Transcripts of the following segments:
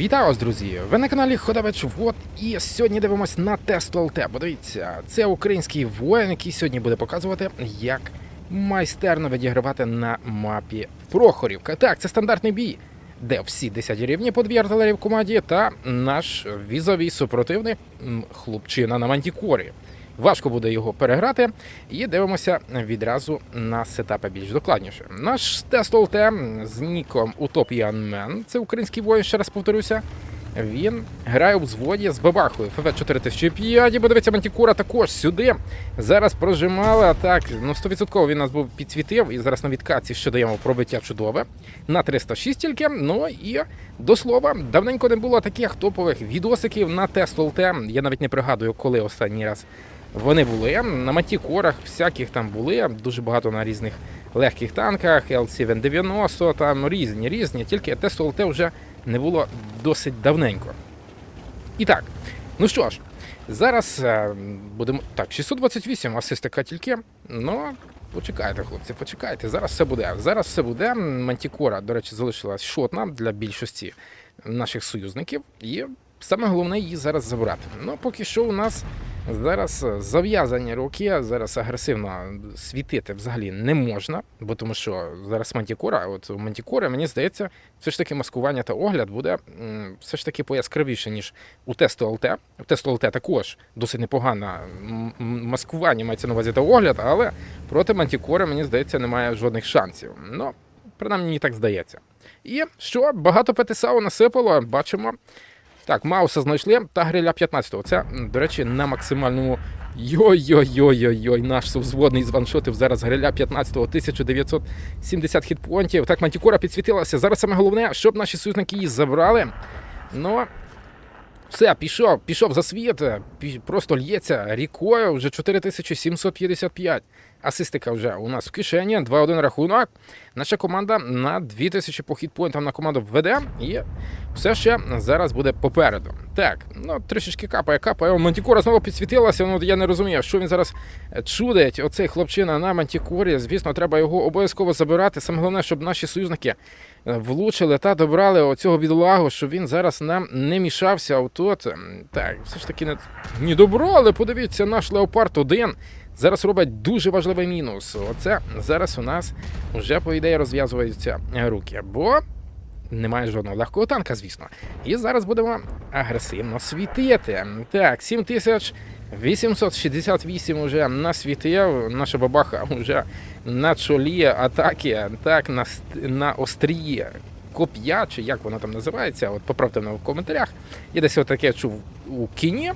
Вітаю вас, друзі! Ви на каналі Ходович Вот і сьогодні дивимось на тест ЛТ. Подивіться, це український воїн, який сьогодні буде показувати, як майстерно відігравати на мапі Прохорівка. Так, це стандартний бій, де всі 10 рівні по дві артилерії в команді та наш візовий супротивник хлопчина на мантікорі. Важко буде його переграти, і дивимося відразу на сетапи більш докладніше. Наш тест ОЛТ з ніком Utopian Man, це український воїн, ще раз повторюся. Він грає у взводі з бабахою ФВ 4005, бо дивиться Мантікура також сюди. Зараз прожимали, так, ну 100% він нас був підсвітив, і зараз на відкатці ще даємо пробиття чудове. На 306 тільки. Ну і до слова, давненько не було таких топових відосиків на тест ЛТ. Я навіть не пригадую, коли останній раз вони були. На матікорах всяких там були, дуже багато на різних легких танках, L790, там різні, різні, тільки тесту ЛТ вже не було досить давненько. І так, ну що ж, зараз е, будемо. Так, 628 асистика тільки. Ну, почекайте, хлопці, почекайте. Зараз все буде. Зараз все буде. Мантікора, до речі, залишилась шотна для більшості наших союзників. І саме головне її зараз забрати. Ну, поки що у нас зараз зав'язані руки, зараз агресивно світити взагалі не можна, бо тому що зараз мантікора, от у мантікори, мені здається, все ж таки маскування та огляд буде все ж таки пояскравіше, ніж у тесту ЛТ. У тесту ЛТ також досить непогане маскування, мається на увазі та огляд, але проти мантікори, мені здається, немає жодних шансів. Ну, принаймні мені так здається. І що, багато ПТСАУ насипало, бачимо. Так, Мауса знайшли та гриля 15-го. Це, до речі, на максимальному. Йой-йой-йой-йой-йой, наш совзводний званшотив зараз гриля 15-го, 1970 хітпонтів. Так, Мантікора підсвітилася. Зараз саме головне, щоб наші союзники її забрали. Ну, все, пішов, пішов за світ, просто л'ється рікою, вже 4755. Асистика вже у нас в кишені, 2-1 рахунок. Наша команда на 2000 по хітпоінтам на команду веде, і все ще зараз буде попереду. Так, ну трішечки капає, капає. Мантікора знову підсвітилася. Ну я не розумію, що він зараз чудить. Оцей хлопчина на Мантікорі. Звісно, треба його обов'язково забирати. Саме головне, щоб наші союзники е, влучили та добрали оцього відлагу, щоб він зараз нам не мішався. Отут. Так, все ж таки не, не добрали. Подивіться, наш Леопард 1 зараз робить дуже важливий мінус. Оце зараз у нас вже, по ідеї, розв'язуються руки. Бо немає жодного легкого танка, звісно. І зараз будемо агресивно світити. Так, 7868 уже насвітив. Наша бабаха вже на чолі атаки, так, на, на острії коп'я, чи як воно там називається, от поправте мене в коментарях. Я десь отаке чув у кіні.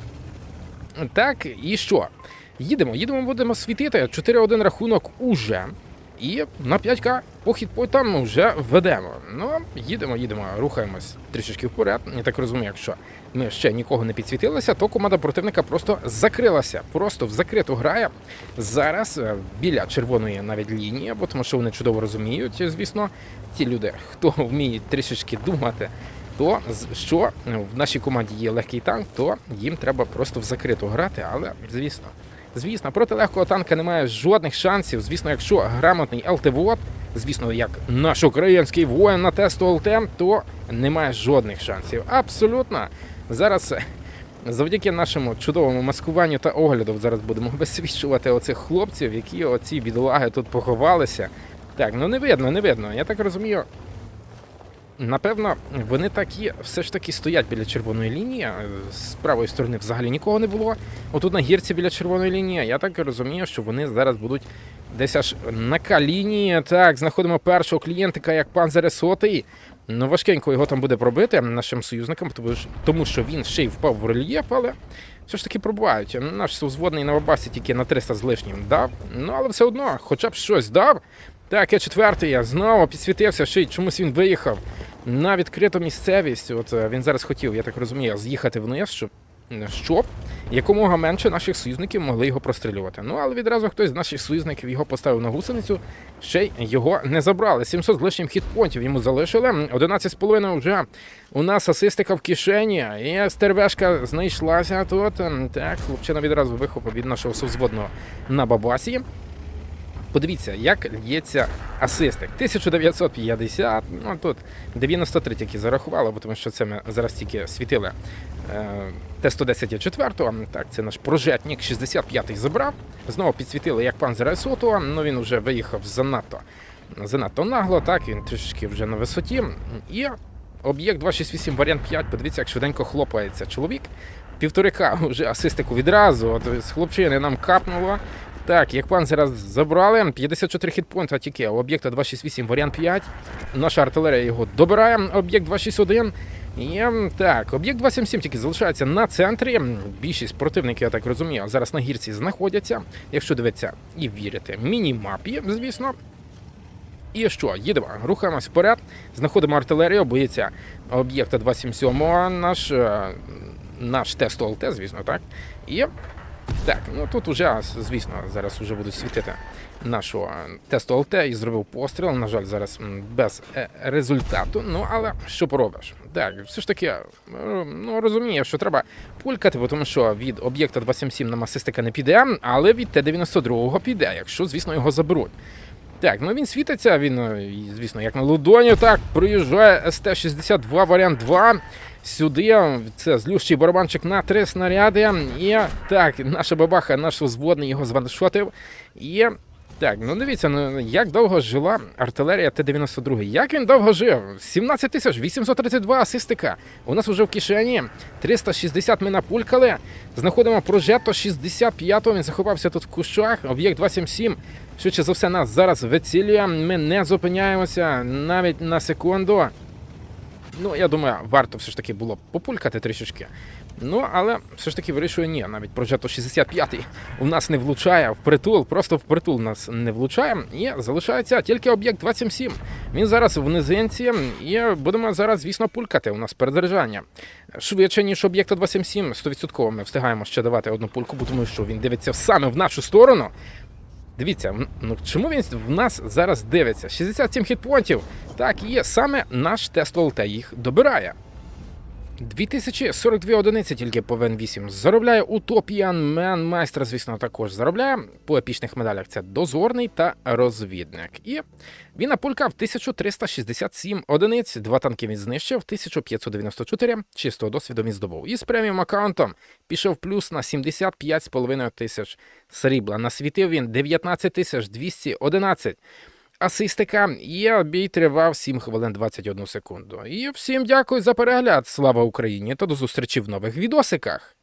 Так, і що? Їдемо, їдемо, будемо світити. 4-1 рахунок уже. І на 5К по хітпойтам вже ведемо. Ну, їдемо, їдемо, рухаємось трішечки вперед. Я так розумію, якщо ми ще нікого не підсвітилися, то команда противника просто закрилася. Просто в закриту грає. Зараз е, біля червоної навіть лінії, бо тому що вони чудово розуміють, звісно, ті люди, хто вміє трішечки думати. То що в нашій команді є легкий танк, то їм треба просто в закриту грати, але звісно. Звісно, проти легкого танка немає жодних шансів. Звісно, якщо грамотний ЛТВОД, звісно, як наш український воїн на тесту ЛТ, то немає жодних шансів. Абсолютно. Зараз е, завдяки нашому чудовому маскуванню та огляду зараз будемо висвічувати оцих хлопців, які оці бідолаги тут поховалися. Так, ну не видно, не видно. Я так розумію, Напевно, вони такі все ж таки стоять біля червоної лінії. З правої сторони взагалі нікого не було. Отут на гірці біля червоної лінії. Я так розумію, що вони зараз будуть десь аж на К-лінії. Так, знаходимо першого клієнтика, як пан Заресотий. Ну, важкенько його там буде пробити нашим союзникам, тому що- він ще й впав в рельєф, але все ж таки пробувають. Наш совзводний на Вабасі тільки на 300 з лишнім дав. Ну, але все одно, хоча б щось дав. Так, я четвертий, я знову підсвітився, ще й чомусь він виїхав на відкриту місцевість. От е, він зараз хотів, я так розумію, з'їхати вниз, щоб, щоб якомога менше наших союзників могли його прострілювати. Ну, але відразу хтось з наших союзників його поставив на гусеницю, ще й його не забрали. 700 з лишнім хітпонтів йому залишили. 11,5 вже у нас асистика в кишені. І стервешка знайшлася тут. Так, хлопчина відразу вихопив від нашого совзводного на бабасі. Подивіться, як лється асистик. 1950, ну тут 93 тільки зарахували, бо тому що це ми зараз тільки світили. Е, Т-110 четвертого. Так, це наш прожетник 65-й забрав. Знову підсвітили як пан Зерайсотова, ну він вже виїхав занадто, занадто нагло, так, він трішечки вже на висоті. І об'єкт 268 варіант 5, подивіться, як швиденько хлопається чоловік. Півторика вже асистику відразу. От з хлопчини нам капнуло. Так, як пан зараз забрали, 54 хітпойнта тільки об'єкта 268 варіант 5. Наша артилерія його добирає. Об'єкт 261. І так, об'єкт 277 тільки залишається на центрі. Більшість противників, я так розумію, зараз на гірці знаходяться. Якщо дивитися і вірити міні-мапі, звісно. І що, їдемо, рухаємось вперед, знаходимо артилерію, боїться об'єкта 277, наш, е, наш тест ОЛТ, звісно, так. І так, ну тут уже, звісно, зараз вже будуть світити нашого тесту ЛТ і зробив постріл. На жаль, зараз без е, результату. Ну, але що поробиш? Так, все ж таки, е, ну розумію, що треба пулькати, бо тому що від об'єкта 277 на масистика не піде, але від Т-92 піде, якщо, звісно, його заберуть. Так, ну він світиться, він, е, звісно, як на Лудоні, так, приїжджає СТ-62 варіант 2. Сюди це злющий барабанчик на три снаряди. І так, наша бабаха, наш взводний його званшотив. І так, ну дивіться, ну як довго жила артилерія Т-92. Як він довго жив? 17 тисяч 832 асистика. У нас уже в кишені 360 ми напулькали. Знаходимо прожето 65-го. Він заховався тут в кущах. Об'єкт 277. Швидше за все, нас зараз вицілює. Ми не зупиняємося навіть на секунду. Ну, я думаю, варто все ж таки було популькати трішечки. Ну, але все ж таки вирішую, ні, навіть прожето 65-й у нас не влучає в притул, просто в притул нас не влучає. І залишається тільки об'єкт 277. Він зараз в низинці, і будемо зараз, звісно, пулькати. У нас перезаряджання. Швидше, ніж об'єкта 277, 100% ми встигаємо ще давати одну пульку, бо тому що він дивиться саме в нашу сторону. Дивіться, ну чому він в нас зараз дивиться? 67 хітпонтів. Так і є, саме наш тест ЛТ їх добирає. 2042 одиниці тільки по ВН8 заробляє Утопіан Мен Майстер, звісно, також заробляє. По епічних медалях це дозорний та розвідник. І він напулькав 1367 одиниць, два танки він знищив, 1594 чистого досвіду він здобув. І з преміум аккаунтом пішов плюс на 75,5 тисяч срібла. Насвітив він 19 тисяч 211 асистика, і бій тривав 7 хвилин 21 секунду. І всім дякую за перегляд. Слава Україні та до зустрічі в нових відосиках.